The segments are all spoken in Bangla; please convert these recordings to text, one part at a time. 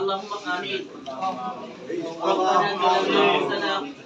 اللهم امين ربنا ظلمنا انفسنا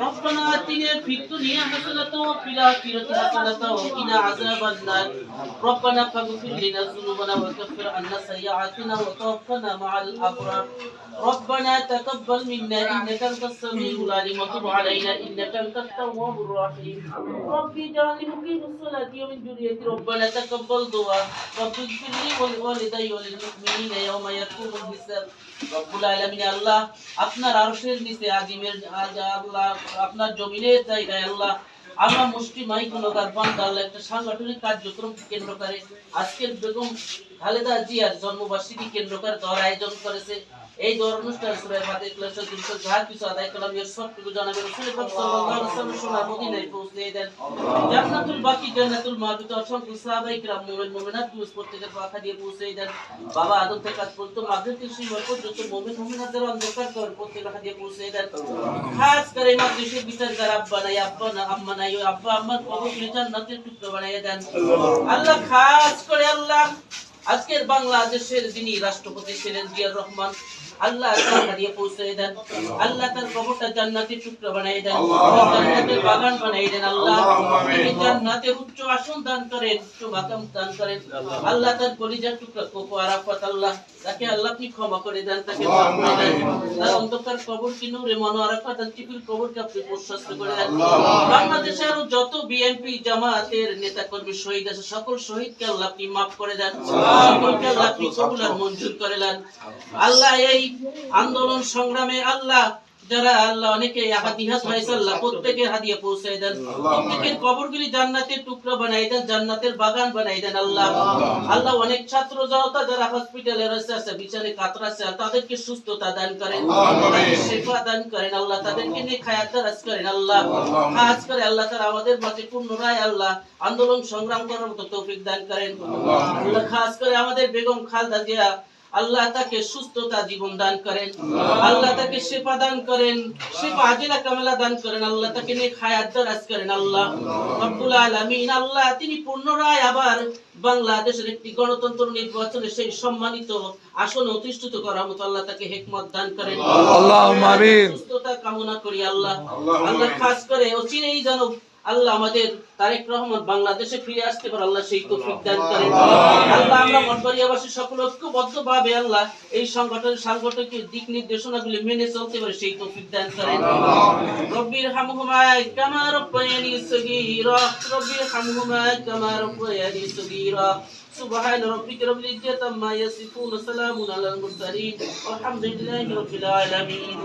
ربنا اتنا في الدنيا حسنه وفي الاخره حسنه وقنا عذاب النار ربنا فاغفر لنا ذنوبنا وكفر عنا سيئاتنا وتوفنا مع الابرار ربنا تقبل منا انك انت السميع العليم وتب علينا انك انت التواب الرحيم ربي اجعلني مقيم الصلاه ومن ذريتي ربنا تقبل دعاء رب اغفر لي ولوالدي وللمؤمنين يوم يقوم الحساب রব্বুল আলামিন আল্লাহ আপনার আরশের নিচে আজিমের আজ আল্লাহ আপনার জমিনের জায়গায় আল্লাহ আমরা মুষ্টি মাই তার বান্দা আল্লাহ একটা সাংগঠনিক কার্যক্রম কেন্দ্র করে। আজকের বেগম খালেদা জিয়ার জন্মবার্ষিকী কেন্দ্র করে দর আয়োজন করেছে। এই দর অনুষ্ঠান সুরে ফাতে ক্লাসের দৃশ্য যা কিছু আদায় করলাম, এর সবটুকু জানাবেন রাসূল পাক সাল্লাল্লাহু আলাইহি মদিনায় পৌঁছে দেন। জান্নাতুল বাকি, জান্নাতুল মাহবিত অসংখ্য সাহাবায়ে কিরাম, মুমিন, মুমিনাত দুস প্রত্যেকের পাখা দিয়ে পৌঁছে দেন। বাবা আদম থেকে আজ পর্যন্ত মাগরিব থেকে শুরু হওয়ার পর্যন্ত মুমিন, মুমিনাতদের অন্ধকার করেন প্রত্যেকের পাখা দিয়ে পৌঁছে দেন। খাস করে মাদ্রাসার বিচার যারা আব্বা নাই, আব্বা না, আম্মা নাই, আব্বা, আম্মার কবর জান্নাতের টুকরো বানাইয়া দেন। আল্লাহ খাস করে আল্লাহ। আজকের বাংলাদেশের যিনি রাষ্ট্রপতি ছিলেন জিয়ার রহমান আল্লাহ তার হারিয়ে পৌঁছে দেন। আল্লাহ তার কবরটা জান্নাতের টুকরো বানিয়ে দেন। জান্নাতের বাগান বানিয়ে দেন আল্লাহ। তিনি জান্নাতের উচ্চ আসন দান করেন উচ্চ মাকাম দান করেন। আল্লাহ তার কলিজার টুকরা কোকো আরাফাত আল্লাহ তাকে আল্লাহ আপনি ক্ষমা করে দেন তাকে মাফ করে দেন। তার অন্ধকার কবর কি নূরে মনো আরাফাত আর টিপির কবরকে আপনি প্রশস্ত করে দেন। বাংলাদেশে আরও যত বিএনপি জামাতের নেতা কর্মী শহীদ আছে সকল শহীদকে আল্লাহ আপনি মাফ করে দেন। সকলকে আল্লাহ আপনি কবুল আর মঞ্জুর করে দেন। আল্লাহ এই আন্দোলন সংগ্রামে আল্লাহ যারা আল্লাহ অনেকে হাদিহাত হয়েছে আল্লাহ প্রত্যেকের হাদিয়া পৌঁছে দেন। প্রত্যেকের কবরগুলি জান্নাতের টুকরো বানাই দেন জান্নাতের বাগান বানাই দেন আল্লাহ। আল্লাহ অনেক ছাত্র জনতা যারা হসপিটালে রয়েছে আছে বিচারে কাতরাছে তাদেরকে সুস্থতা দান করেন। শেফা দান করেন আল্লাহ তাদেরকে নিয়ে খায়াত দারাজ করেন আল্লাহ। খাস করে আল্লাহ তারা আমাদের মাঝে পুনরায় আল্লাহ আন্দোলন সংগ্রাম করার মতো তৌফিক দান করেন। আল্লাহ খাস করে আমাদের বেগম খালদা জিয়া আল্লাহ তাকে সুস্থতা জীবন দান করেন। আল্লাহ তাকে শেফা দান করেন। শেফা আজিলা কামেলা দান করেন। আল্লাহ তাকে নিয়ে খায়াত দারাজ করেন আল্লাহ। রব্বুল আলামিন আল্লাহ তিনি পুনরায় আবার বাংলাদেশের একটি গণতন্ত্র নির্বাচনে সেই সম্মানিত আসনে অধিষ্ঠিত করার মতো আল্লাহ তাকে হেকমত দান করেন। সুস্থতা কামনা করি আল্লাহ। আল্লাহ খাস করে অচিরেই যেন আল্লাহ আমাদের তারেক রহমান বাংলাদেশে ফিরে আসতে পারে আল্লাহ সেই তৌফিক দান করেন আল্লাহ আমরা মঠবাড়িয়াবাসী সকল ঐক্যবদ্ধ ভাবে আল্লাহ এই সংগঠনের সাংগঠনিক দিক নির্দেশনাগুলি মেনে চলতে পারে সেই তৌফিক দান করেন রব্বির হামহুমা কামা রব্বায়ানি সগীরা রব্বির হামহুমা কামা রব্বায়ানি সগীরা سبحان ربك رب العزة عما يصفون وسلام على المرسلين والحمد لله رب العالمين